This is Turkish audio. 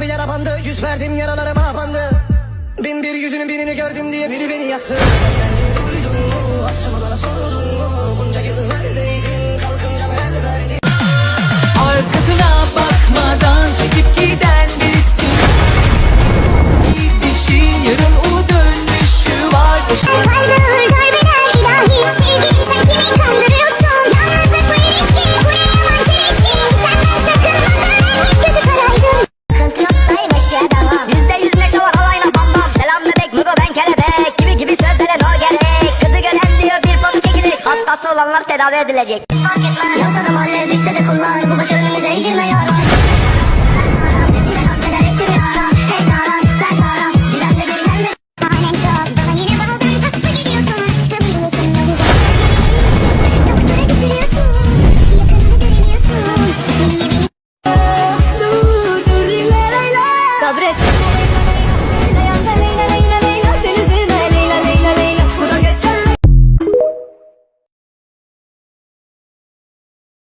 Bir yara bandı. Yüz verdim yaralarıma bandı. Bin bir yüzünün birini gördüm diye biri beni yaktı. Sen olanlar tedavi edilecek. Fark etmez